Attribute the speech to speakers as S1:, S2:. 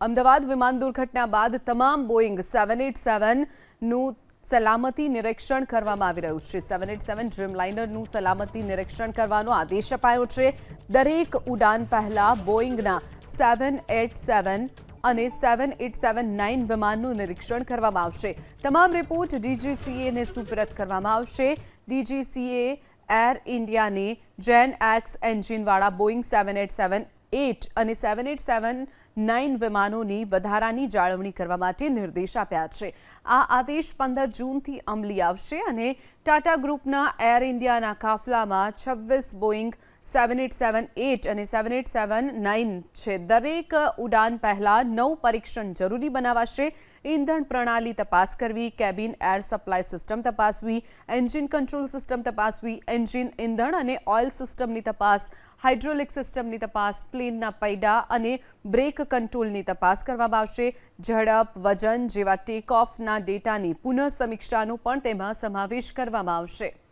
S1: અમદાવાદ વિમાન દુર્ઘટના બાદ તમામ બોઈંગ સેવન એટ સેવનનું સલામતી નિરીક્ષણ કરવામાં આવી રહ્યું છે. સેવન એટ સેવન ડ્રીમલાઇનરનું સલામતી નિરીક્ષણ કરવાનો આદેશ અપાયો છે. દરેક ઉડાન પહેલા બોઈંગના સેવન એટ સેવન અને સેવન એટ સેવન નાઇન વિમાનનું નિરીક્ષણ કરવામાં આવશે. તમામ રિપોર્ટ ડીજીસીએને સુપરત કરવામાં આવશે. ડીજીસીએ એર ઇન્ડિયાને જેન x એન્જિનવાળા Boeing seven eight seven eight અને સેવન એટ સેવન નાઇન વિમાનોની વધારાની જાળવણી કરવા માટે નિર્દેશ આપ્યા છે. આ આદેશ પંદર જૂનથી અમલી આવશે અને ટાટા ગ્રુપના એર ઇન્ડિયાના કાફલામાં છવ્વીસ Boeing seven eight seven eight અને સેવન એટ સેવન નાઇન છે. દરેક ઉડાન પહેલા નવ પરીક્ષણ જરૂરી બનાવાશે. ઇંધણ પ્રણાલી તપાસ કરવી, કેબિન એર સપ્લાય સિસ્ટમ તપાસવી, એન્જિન કંટ્રોલ સિસ્ટમ તપાસવી, એન્જિન ઇંધણ અને ઓઇલ સિસ્ટમની તપાસ, હાઇડ્રોલિક સિસ્ટમની તપાસ, પ્લેનના પૈડા અને બ્રેક કંટ્રોલની તપાસ કરવામાં આવશે. ઝડપ, વજન જેવા ટેક ઓફના ડેટાની પુનઃ સમીક્ષાનો પણ તેમાં સમાવેશ કરવામાં આવશે.